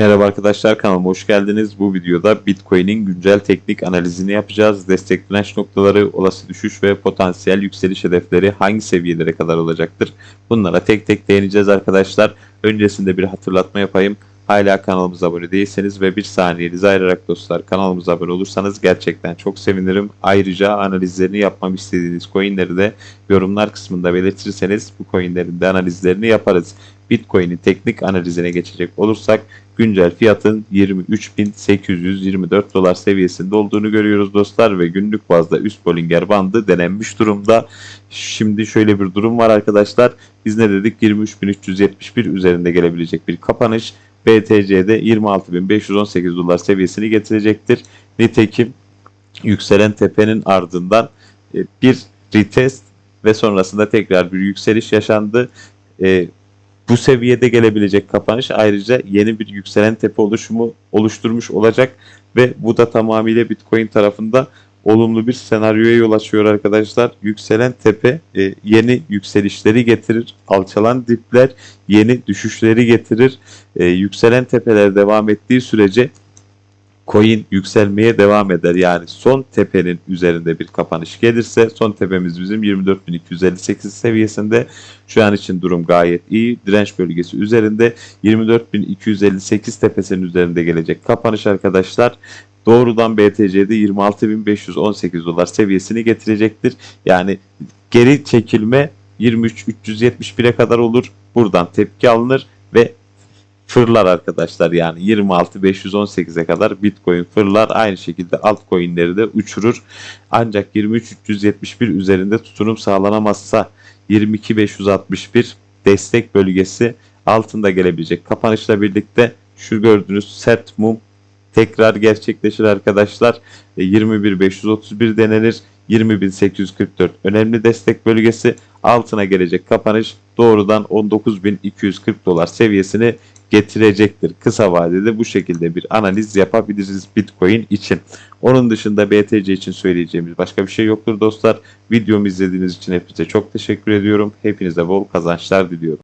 Merhaba arkadaşlar kanalıma hoş geldiniz. Bu videoda Bitcoin'in güncel teknik analizini yapacağız. Destek direnç noktaları, olası düşüş ve potansiyel yükseliş hedefleri hangi seviyelere kadar olacaktır? Bunlara tek tek değineceğiz arkadaşlar. Öncesinde bir hatırlatma yapayım. Hala kanalımıza abone değilseniz ve bir saniyenizi ayırarak dostlar kanalımıza abone olursanız gerçekten çok sevinirim. Ayrıca analizlerini yapmam istediğiniz coinleri de yorumlar kısmında belirtirseniz bu coinlerin de analizlerini yaparız. Bitcoin'in teknik analizine geçecek olursak güncel fiyatın 23.824 dolar seviyesinde olduğunu görüyoruz dostlar ve günlük bazda üst Bollinger bandı denenmiş durumda. Şimdi şöyle bir durum var arkadaşlar. Biz ne dedik? 23.371 üzerinde gelebilecek bir kapanış. BTC'de 26.518 dolar seviyesini getirecektir. Nitekim yükselen tepenin ardından e, bir retest ve sonrasında tekrar bir yükseliş yaşandı. E, bu seviyede gelebilecek kapanış ayrıca yeni bir yükselen tepe oluşumu oluşturmuş olacak ve bu da tamamıyla Bitcoin tarafında olumlu bir senaryoya yol açıyor arkadaşlar. Yükselen tepe e, yeni yükselişleri getirir. Alçalan dipler yeni düşüşleri getirir. E, yükselen tepeler devam ettiği sürece coin yükselmeye devam eder. Yani son tepenin üzerinde bir kapanış gelirse son tepemiz bizim 24.258 seviyesinde. Şu an için durum gayet iyi. Direnç bölgesi üzerinde 24.258 tepesinin üzerinde gelecek kapanış arkadaşlar doğrudan BTC'de 26.518 dolar seviyesini getirecektir. Yani geri çekilme 23.371'e kadar olur. Buradan tepki alınır ve fırlar arkadaşlar yani 26.518'e kadar Bitcoin fırlar aynı şekilde altcoin'leri de uçurur. Ancak 23.371 üzerinde tutunum sağlanamazsa 22.561 destek bölgesi altında gelebilecek kapanışla birlikte şu gördüğünüz sert mum tekrar gerçekleşir arkadaşlar. E, 21.531 denenir. 20.844 önemli destek bölgesi altına gelecek kapanış doğrudan 19.240 dolar seviyesini getirecektir. Kısa vadede bu şekilde bir analiz yapabiliriz Bitcoin için. Onun dışında BTC için söyleyeceğimiz başka bir şey yoktur dostlar. Videomu izlediğiniz için hepinize çok teşekkür ediyorum. Hepinize bol kazançlar diliyorum.